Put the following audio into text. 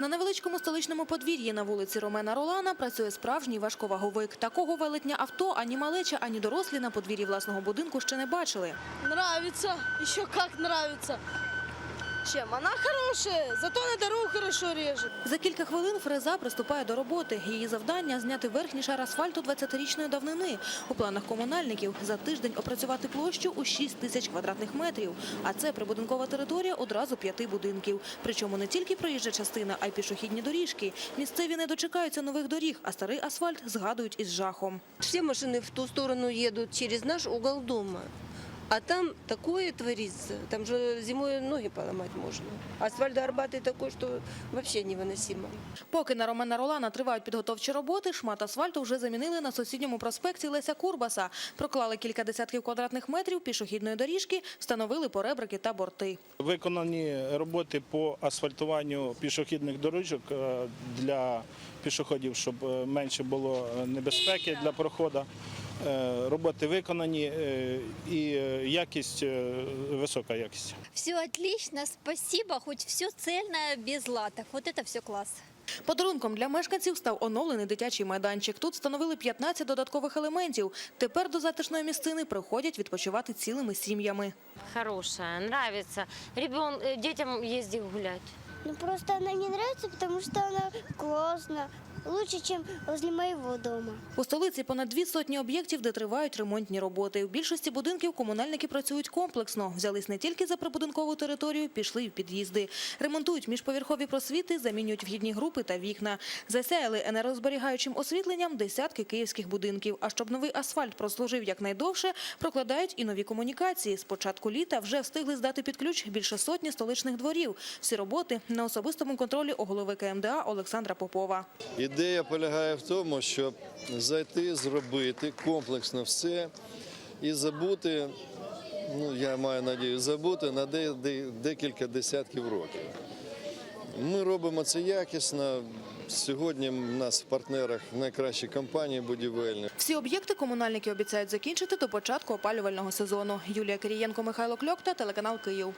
На невеличкому столичному подвір'ї на вулиці Ромена Ролана працює справжній важковаговик. Такого велетня авто ані малеча, ані дорослі на подвір'ї власного будинку ще не бачили. Нравиться, ще як нравится. Чем? Она хорошая, зато на дорогу хорошо режет. За кілька хвилин фреза приступає до роботи. Її завдання – зняти верхній шар асфальту 20-річної давнини. У планах комунальників за тиждень опрацювати площу у 6 тисяч квадратних метрів. А це прибудинкова територія одразу п'яти будинків. Причому не тільки проїжджа частина, а й пішохідні доріжки. Місцеві не дочекаються нових доріг, а старий асфальт згадують із жахом. Все машины в ту сторону едут через наш угол дома. А там такое творится, там же зимой ноги поломать можно. Асфальт горбатый такой, что вообще невыносимо. Поки на Ромена Ролана тривають підготовчі роботи, шмат асфальту вже замінили на сусідньому проспекті Леся Курбаса. Проклали кілька десятків квадратних метрів пішохідної доріжки, встановили поребрики та борти. Виконані роботи по асфальтуванню пішохідних доріжок е, для пішоходів, щоб е, менше було небезпеки для проходу. Е, Роботи виконані е, і е, якість висока якість. Все отлично, спасибо, хоть все цельное, без латок. Вот это все класс. Подарунком для мешканців став оновлений дитячий майданчик. Тут встановили 15 додаткових елементів. Тепер до затишної місцини приходять відпочивати цілими сім'ями. нравится. Ребен, э, детям ездить гулять. Ну просто она не нравится, потому что она классная. Лучше, чем возле моего дома. У столиці понад дві сотні об'єктів, де тривають ремонтні роботи. У більшості будинків комунальники працюють комплексно. Взялись не тільки за прибудинкову територію, пішли й в під'їзди. Ремонтують міжповерхові просвіти, замінюють вхідні групи та вікна. Засяяли енергозберігаючим освітленням десятки київських будинків. А щоб новий асфальт прослужив якнайдовше, прокладають і нові комунікації. З початку літа вже встигли здати під ключ більше сотні столичних дворів. Всі роботи на особистому контролі у голови КМДА Олександра Попова. Ідея полягає в тому, щоб зайти, зробити комплексно все і забути, ну я маю надію, забути на де- де- декілька десятків років. Ми робимо це якісно. Сьогодні в нас в партнерах найкращі компанії будівельні. Всі об'єкти комунальники обіцяють закінчити до початку опалювального сезону. Юлія Кирієнко, Михайло Кльокта, телеканал Київ.